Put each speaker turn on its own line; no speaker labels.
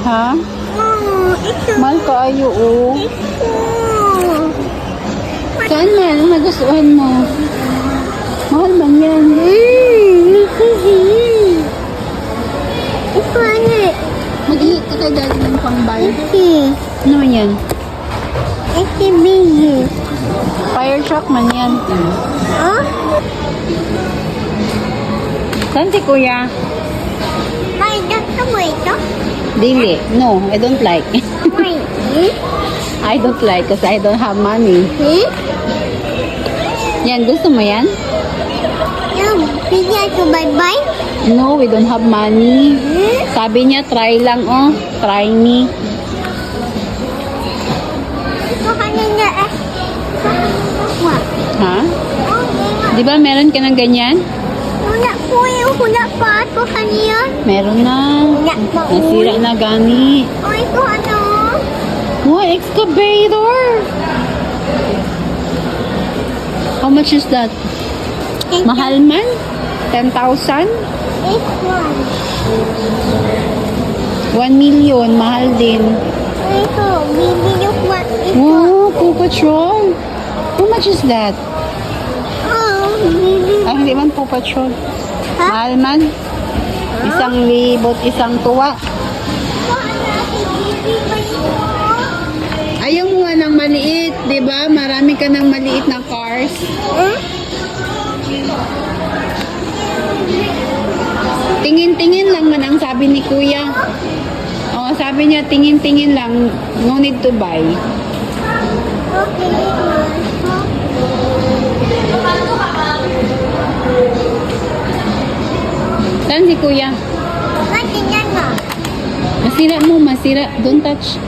Ha?
Oh, ito.
Mahal kaayo, oh.
Ito.
Saan man? Ang nagustuhan mo? Mahal man yan.
Ito ano?
Mag-iit ka kay daddy ng pambay.
Ito.
Ano man yan?
Ito big.
Fire truck man yan.
Oh?
Saan si kuya? Dili. No, I don't like. I don't like because I don't have money.
Hmm?
Yan, gusto mo yan?
Yung bigyan ko bye-bye?
No, we don't have money.
Hmm?
Sabi niya, try lang, oh. Try me.
Eh.
Ha? Di ba meron ka ng ganyan?
Wala po yung wala pa ako kanina.
Meron na.
Wala pa.
Nasira na gani.
Oh, ito ano?
Wow, excavator! How much is that?
Ito.
Mahal man? 10,000?
This one.
1 million, mahal din.
Ito, bibili ko ito?
Wow, Paw Patrol. How much is that? Hindi man Paw Patrol.
Ha?
Mahal man. Isang libot, isang tuwa. Ayaw mo nga ng maliit, di ba? Marami ka ng maliit na cars.
Hmm?
Tingin-tingin lang man ang sabi ni Kuya. Oh, sabi niya tingin-tingin lang, no need to buy.
Okay,
Saan si Kuya? Masira mo, masira. Don't touch.